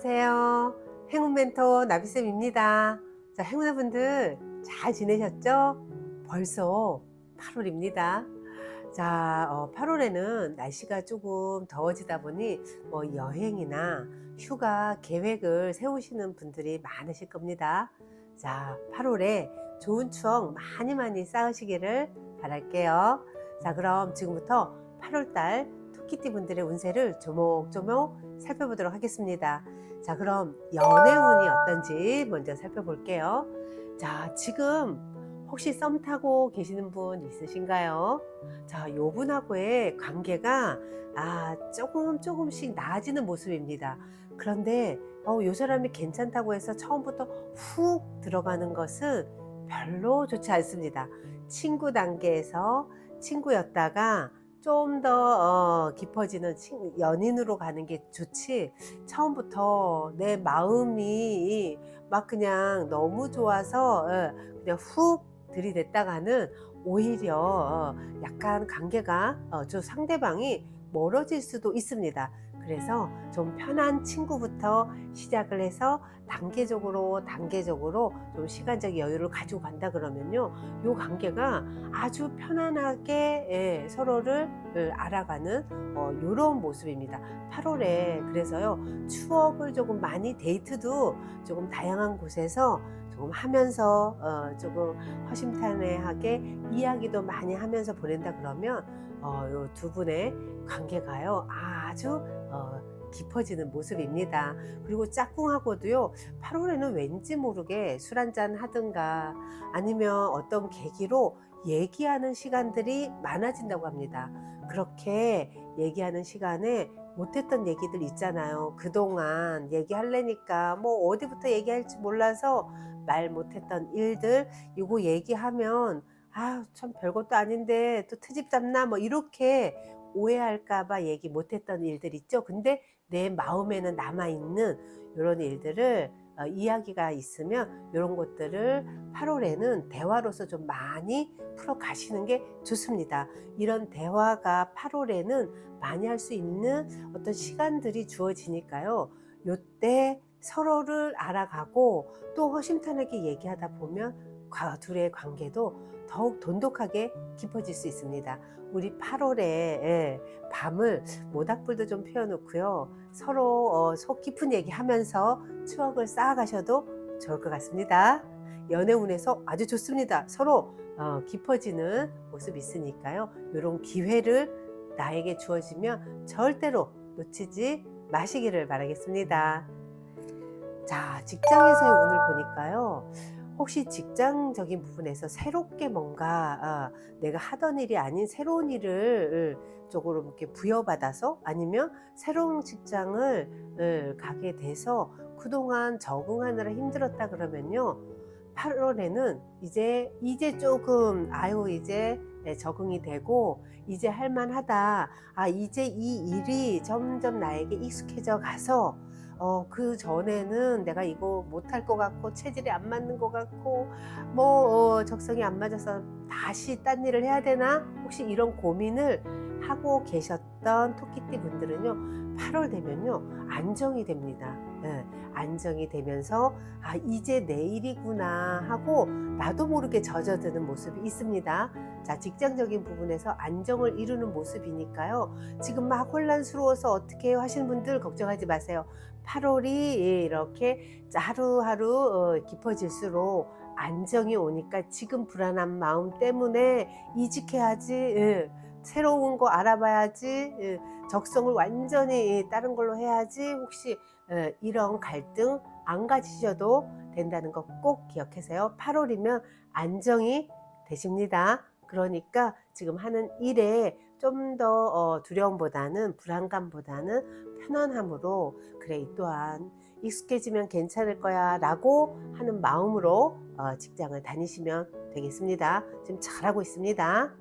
안녕하세요. 행운 멘토 나비쌤입니다. 자, 행운아분들 잘 지내셨죠? 벌써 8월입니다. 자, 어, 8월에는 날씨가 조금 더워지다 보니 뭐 여행이나 휴가 계획을 세우시는 분들이 많으실 겁니다. 자, 8월에 좋은 추억 많이 많이 쌓으시기를 바랄게요. 자, 그럼 지금부터 8월달 토끼띠 분들의 운세를 조목조목 살펴보도록 하겠습니다. 자, 그럼 연애 운이 어떤지 먼저 살펴볼게요. 자, 지금 혹시 썸 타고 계시는 분 있으신가요? 자, 요 분하고의 관계가 아, 조금 조금씩 나아지는 모습입니다. 그런데 어, 요 사람이 괜찮다고 해서 처음부터 훅 들어가는 것은 별로 좋지 않습니다. 친구 단계에서 친구였다가 좀더 어, 깊어지는 친- 연인으로 가는 게 좋지 처음부터 내 마음이 막 그냥 너무 좋아서 어, 그냥 훅 들이댔다가는 오히려 어, 약간 관계가 어, 저 상대방이 멀어질 수도 있습니다. 그래서 좀 편한 친구부터 시작을 해서 단계적으로 단계적으로 좀 시간적 여유를 가지고 간다 그러면요. 요 관계가 아주 편안하게 예, 서로를 을 알아가는 어, 이런 모습입니다. 8월에 그래서요 추억을 조금 많이 데이트도 조금 다양한 곳에서 조금 하면서 어, 조금 허심탄회하게 이야기도 많이 하면서 보낸다 그러면 어, 요두 분의 관계가요 아주 어, 깊어지는 모습입니다. 그리고 짝꿍하고도요 8월에는 왠지 모르게 술 한잔 하든가 아니면 어떤 계기로 얘기하는 시간들이 많아진다고 합니다. 그렇게 얘기하는 시간에 못했던 얘기들 있잖아요. 그동안 얘기할래니까 뭐 어디부터 얘기할지 몰라서 말 못했던 일들 이거 얘기하면 아참 별것도 아닌데 또 트집 잡나 뭐 이렇게 오해할까봐 얘기 못했던 일들 있죠. 근데 내 마음에는 남아있는 이런 일들을 어, 이야기가 있으면 이런 것들을 8월에는 대화로서 좀 많이 풀어 가시는 게 좋습니다. 이런 대화가 8월에는 많이 할 수 있는 어떤 시간들이 주어지니까요. 요때 서로를 알아가고 또 허심탄회하게 얘기하다 보면 과- 둘의 관계도 더욱 돈독하게 깊어질 수 있습니다. 우리 8월에 밤을 모닥불도 좀 피워놓고요. 서로 어, 속 깊은 얘기하면서 추억을 쌓아가셔도 좋을 것 같습니다. 연애운에서 아주 좋습니다. 서로 어, 깊어지는 모습이 있으니까요. 이런 기회를 나에게 주어지면 절대로 놓치지 마시기를 바라겠습니다. 자, 직장에서의 운을 보니까요. 혹시 직장적인 부분에서 새롭게 뭔가 어, 내가 하던 일이 아닌 새로운 일을 쪽으로 이렇게 부여받아서 아니면 새로운 직장을 을 가게 돼서 그동안 적응하느라 힘들었다 그러면요. 8월에는 이제 이제 조금 아유 이제 예, 적응이 되고 이제 할만하다. 아 이제 이 일이 점점 나에게 익숙해져 가서 어, 그 전에는 내가 이거 못할 것 같고 체질이 안 맞는 것 같고 뭐 어, 적성이 안 맞아서 다시 딴 일을 해야 되나 혹시 이런 고민을 하고 계셨던 토끼띠 분들은요 8월 되면요 안정이 됩니다. 예, 안정이 되면서 아 이제 내일이구나 하고 나도 모르게 젖어드는 모습이 있습니다. 자 직장적인 부분에서 안정을 이루는 모습이니까요. 지금 막 혼란스러워서 어떻게 하시는 분들 걱정하지 마세요. 8월이 이렇게 하루하루 어, 깊어질수록 안정이 오니까 지금 불안한 마음 때문에 이직해야지 예, 새로운 거 알아봐야지 예, 적성을 완전히 예, 다른 걸로 해야지 혹시 예, 이런 갈등 안 가지셔도 된다는 거 꼭 기억하세요. 8월이면 안정이 되십니다. 그러니까 지금 하는 일에 좀 더 두려움보다는 불안감보다는 편안함으로 그래 이 또한 익숙해지면 괜찮을 거야 라고 하는 마음으로 어, 직장을 다니시면 되겠습니다. 지금 잘하고 있습니다.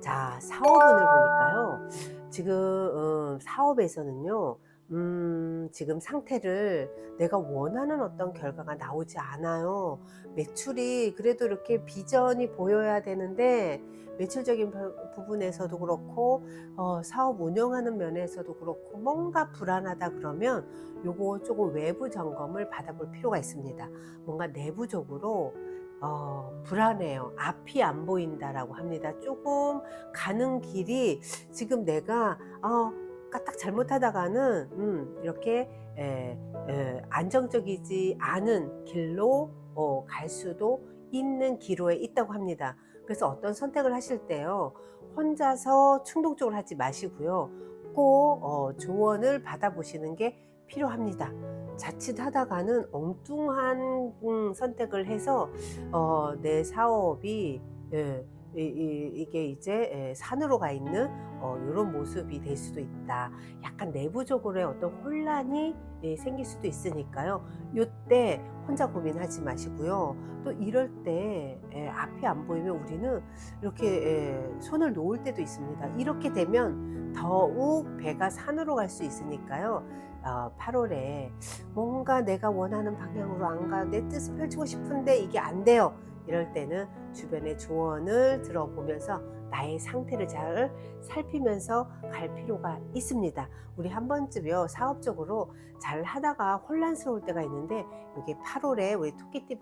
자, 사업운을 보니까요. 지금 음, 사업에서는요. 음, 지금 상태를 내가 원하는 어떤 결과가 나오지 않아요. 매출이 그래도 이렇게 비전이 보여야 되는데 매출적인 부- 부분에서도 그렇고 어, 사업 운영하는 면에서도 그렇고 뭔가 불안하다 그러면 요거 조금 외부 점검을 받아볼 필요가 있습니다. 뭔가 내부적으로 어, 불안해요. 앞이 안 보인다라고 합니다. 조금 가는 길이 지금 내가 어, 까딱 잘못하다가는 음, 이렇게 에, 에, 안정적이지 않은 길로 어, 갈 수도 있는 기로에 있다고 합니다. 그래서 어떤 선택을 하실 때요, 혼자서 충동적으로 하지 마시고요, 꼭 어, 조언을 받아보시는 게 필요합니다. 자칫 하다가는 엉뚱한 음, 선택을 해서 어, 내 사업이 예, 이, 게 이제 예, 산으로 가 있는 어, 이런 모습이 될 수도 있다. 약간 내부적으로의 어떤 혼란이 예, 생길 수도 있으니까요. 이때 혼자 고민하지 마시고요. 또 이럴 때 예, 앞이 안 보이면 우리는 이렇게 예, 손을 놓을 때도 있습니다. 이렇게 되면 더욱 배가 산으로 갈 수 있으니까요. 어, 8월에 뭔가 내가 원하는 방향으로 안 가, 내 뜻을 펼치고 싶은데 이게 안 돼요. 이럴 때는 주변의 조언을 들어보면서 나의 상태를 잘 살피면서 갈 필요가 있습니다. 우리 한 번쯤요 사업적으로 잘 하다가 혼란스러울 때가 있는데 이게 8월에 우리 토끼띠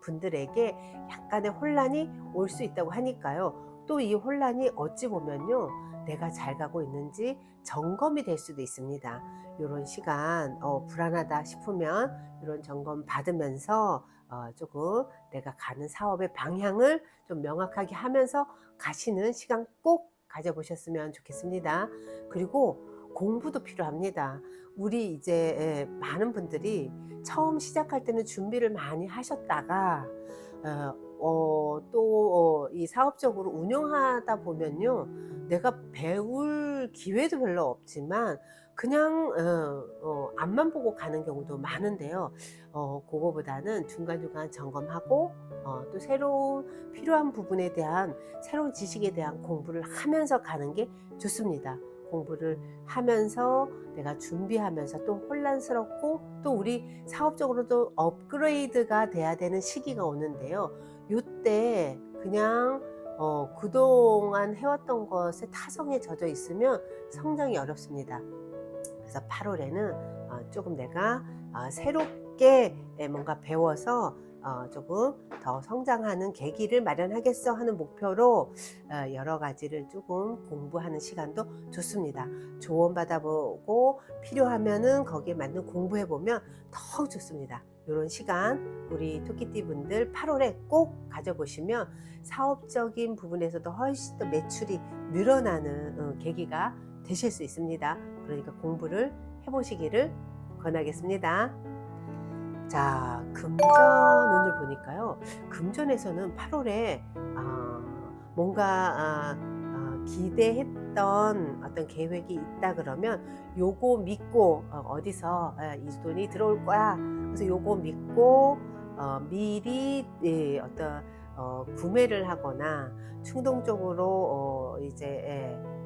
분들에게 약간의 혼란이 올 수 있다고 하니까요. 또 이 혼란이 어찌 보면요 내가 잘 가고 있는지 점검이 될 수도 있습니다. 이런 시간 어, 불안하다 싶으면 이런 점검 받으면서 어, 조금 내가 가는 사업의 방향을 좀 명확하게 하면서 가시는 시간 꼭 가져보셨으면 좋겠습니다. 그리고 공부도 필요합니다. 우리 이제 예, 많은 분들이 처음 시작할 때는 준비를 많이 하셨다가 어, 또이 사업적으로 운영하다 보면요, 내가 배울 기회도 별로 없지만 그냥 어, 어, 앞만 보고 가는 경우도 많은데요. 어, 그거보다는 중간중간 점검하고 어, 또 새로운 필요한 부분에 대한 새로운 지식에 대한 공부를 하면서 가는 게 좋습니다. 공부를 하면서 내가 준비하면서 또 혼란스럽고 또 우리 사업적으로도 업그레이드가 돼야 되는 시기가 오는데요. 이때 그냥 어, 그동안 해왔던 것에 타성에 젖어 있으면 성장이 어렵습니다. 그래서 8월에는 어, 조금 내가 어, 새롭게 뭔가 배워서 어, 조금 더 성장하는 계기를 마련하겠어 하는 목표로 어, 여러 가지를 조금 공부하는 시간도 좋습니다. 조언 받아보고 필요하면은 거기에 맞는 공부해 보면 더 좋습니다. 이런 시간 우리 토끼띠 분들 8월에 꼭 가져보시면 사업적인 부분에서도 훨씬 더 매출이 늘어나는 어, 계기가 되실 수 있습니다. 그러니까 공부를 해보시기를 권하겠습니다. 자, 금전운을 보니까요. 금전에서는 8월에 아, 뭔가 아, 아, 기대했던 어떤 계획이 있다 그러면 요거 믿고 어, 디서 이 돈이 들어올 거야. 그래서 요거 믿고 어, 미리 예, 어떤 어, 구매를 하거나 충동적으로 어, 이제 예, 예,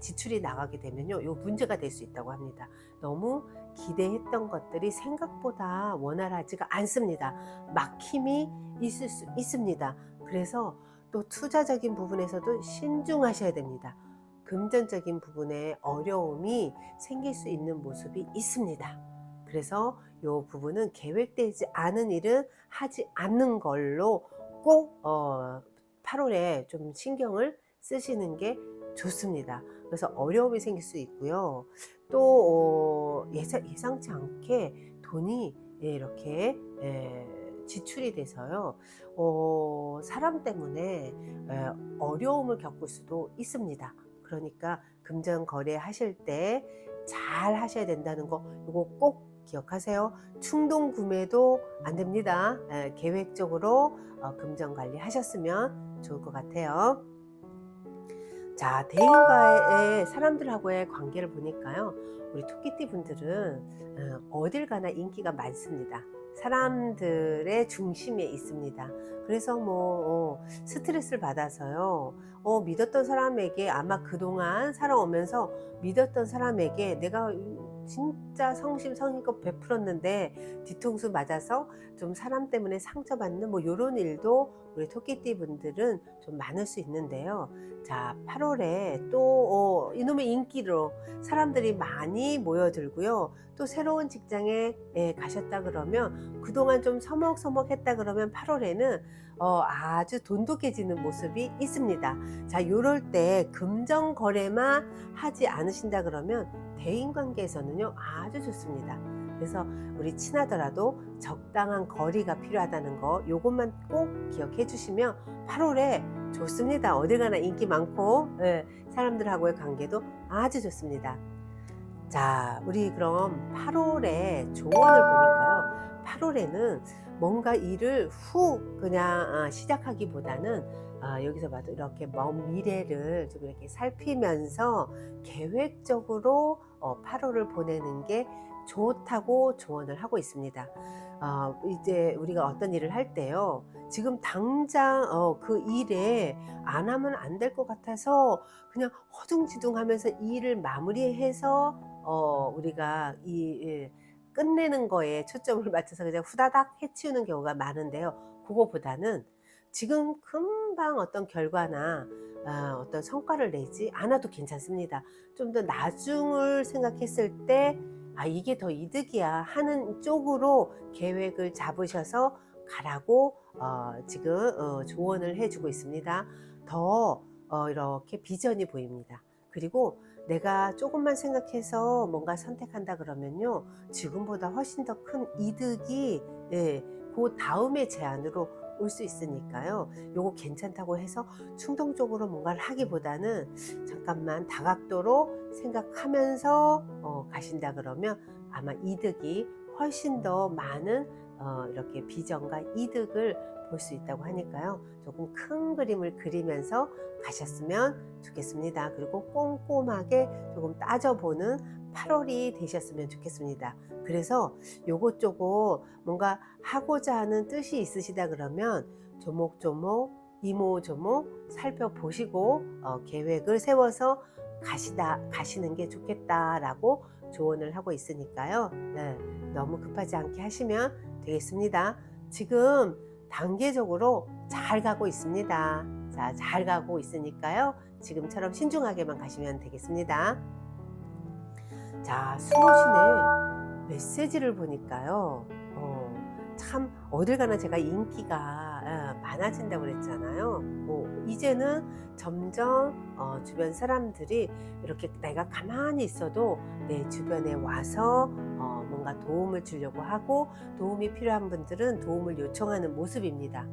지출이 나가게 되면요, 요 문제가 될 수 있다고 합니다. 너무 기대했던 것들이 생각보다 원활하지가 않습니다. 막힘이 있을 수 있습니다. 그래서 또 투자적인 부분에서도 신중하셔야 됩니다. 금전적인 부분에 어려움이 생길 수 있는 모습이 있습니다. 그래서 이 부분은 계획되지 않은 일은 하지 않는 걸로 꼭 어, 8월에 좀 신경을 쓰시는 게 좋습니다. 그래서 어려움이 생길 수 있고요. 또 어, 예상, 예상치 않게 돈이 예, 이렇게 예, 지출이 돼서요. 어, 사람 때문에 예, 어려움을 겪을 수도 있습니다. 그러니까 금전 거래 하실 때 잘 하셔야 된다는 거 이거 꼭 기억하세요. 충동 구매도 안 됩니다. 예, 계획적으로 어, 금전 관리 하셨으면 좋을 것 같아요. 자, 대인과의 사람들하고의 관계를 보니까요. 우리 토끼띠 분들은 어, 어딜 가나 인기가 많습니다. 사람들의 중심에 있습니다. 그래서 뭐 어, 스트레스를 받아서요. 어, 믿었던 사람에게 아마 그동안 살아오면서 믿었던 사람에게 내가 진짜 성심성의껏 베풀었는데 뒤통수 맞아서 좀 사람 때문에 상처받는 뭐 이런 일도 우리 토끼띠 분들은 좀 많을 수 있는데요. 자, 8월에 또 어, 이놈의 인기로 사람들이 많이 모여들고요. 또 새로운 직장에 예, 가셨다 그러면 그동안 좀 서먹서먹했다 그러면 8월에는 어, 아주 돈독해지는 모습이 있습니다. 자, 요럴 때 금전 거래만 하지 않으신다 그러면 대인 관계에서는요 아주 좋습니다. 그래서 우리 친하더라도 적당한 거리가 필요하다는 거 요것만 꼭 기억해 주시면 8월에 좋습니다. 어딜 가나 인기 많고 예, 사람들하고의 관계도 아주 좋습니다. 자, 우리 그럼 8월에 조언을 보니까요. 8월에는 뭔가 일을 훅 그냥 아, 시작하기보다는 아, 여기서 봐도 이렇게 먼 미래를 좀 이렇게 살피면서 계획적으로 어, 8월을 보내는 게 좋다고 조언을 하고 있습니다. 어, 이제 우리가 어떤 일을 할 때요. 지금 당장 어, 그 일에 안 하면 안 될 것 같아서 그냥 허둥지둥 하면서 일을 마무리해서 어, 우리가 이일 끝내는 거에 초점을 맞춰서 그냥 후다닥 해치우는 경우가 많은데요. 그거보다는 지금 금방 어떤 결과나 아, 어떤 성과를 내지 않아도 괜찮습니다. 좀 더 나중을 생각했을 때, 아, 이게 더 이득이야 하는 쪽으로 계획을 잡으셔서 가라고 어, 지금 어, 조언을 해주고 있습니다. 더 어, 이렇게 비전이 보입니다. 그리고 내가 조금만 생각해서 뭔가 선택한다 그러면요, 지금보다 훨씬 더 큰 이득이 예, 그 다음의 제안으로 올 수 있으니까요. 요거 괜찮다고 해서 충동적으로 뭔가를 하기보다는 잠깐만 다각도로 생각하면서 어, 가신다 그러면 아마 이득이 훨씬 더 많은 어, 이렇게 비전과 이득을 볼 수 있다고 하니까요. 조금 큰 그림을 그리면서 가셨으면 좋겠습니다. 그리고 꼼꼼하게 조금 따져보는 8월이 되셨으면 좋겠습니다. 그래서 요것저것 뭔가 하고자 하는 뜻이 있으시다 그러면 조목조목 이모조목 살펴보시고 어, 계획을 세워서 가시다 가시는 게 좋겠다라고 조언을 하고 있으니까요. 네, 너무 급하지 않게 하시면 되겠습니다. 지금 단계적으로 잘 가고 있습니다. 자, 잘 가고 있으니까요. 지금처럼 신중하게만 가시면 되겠습니다. 자, 수호신의 메시지를 보니까요. 어, 참 어딜 가나 제가 인기가 어, 많아진다고 그랬잖아요. 어, 이제는 점점 어, 주변 사람들이 이렇게 내가 가만히 있어도 내 주변에 와서 어, 뭔가 도움을 주려고 하고 도움이 필요한 분들은 도움을 요청하는 모습입니다.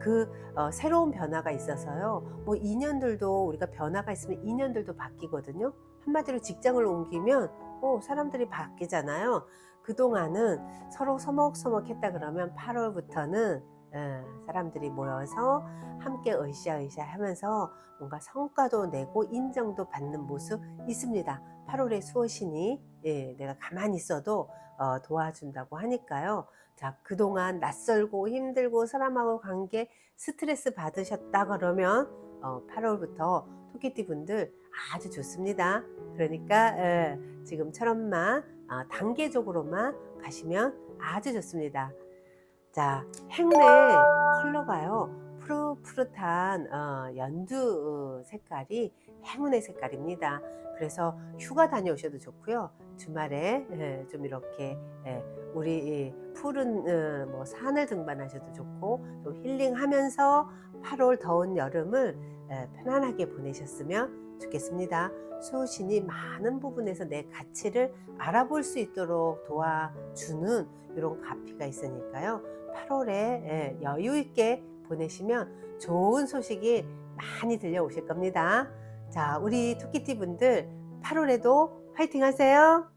그 어, 새로운 변화가 있어서요. 뭐 인연들도 우리가 변화가 있으면 인연들도 바뀌거든요. 한마디로 직장을 옮기면 어, 사람들이 바뀌잖아요. 그동안은 서로 서먹서먹했다 그러면 8월부터는 예, 사람들이 모여서 함께 으쌰으쌰 하면서 뭔가 성과도 내고 인정도 받는 모습 있습니다. 8월의 수호신이 예, 내가 가만히 있어도 어, 도와준다고 하니까요. 자, 그동안 낯설고 힘들고 사람하고 관계 스트레스 받으셨다 그러면 어, 8월부터 토끼띠 분들 아주 좋습니다. 그러니까 예, 지금처럼만 어, 단계적으로만 가시면 아주 좋습니다. 자, 행운의 컬러가요. 푸릇푸릇한 어, 연두 색깔이 행운의 색깔입니다. 그래서 휴가 다녀오셔도 좋고요. 주말에 예, 좀 이렇게 예, 우리 이 푸른 어, 뭐 산을 등반하셔도 좋고 좀 힐링하면서 8월 더운 여름을 예, 편안하게 보내셨으면 좋겠습니다. 수호신이 많은 부분에서 내 가치를 알아볼 수 있도록 도와주는 이런 가피가 있으니까요. 8월에 여유 있게 보내시면 좋은 소식이 많이 들려오실 겁니다. 자, 우리 토끼띠 분들 8월에도 화이팅 하세요.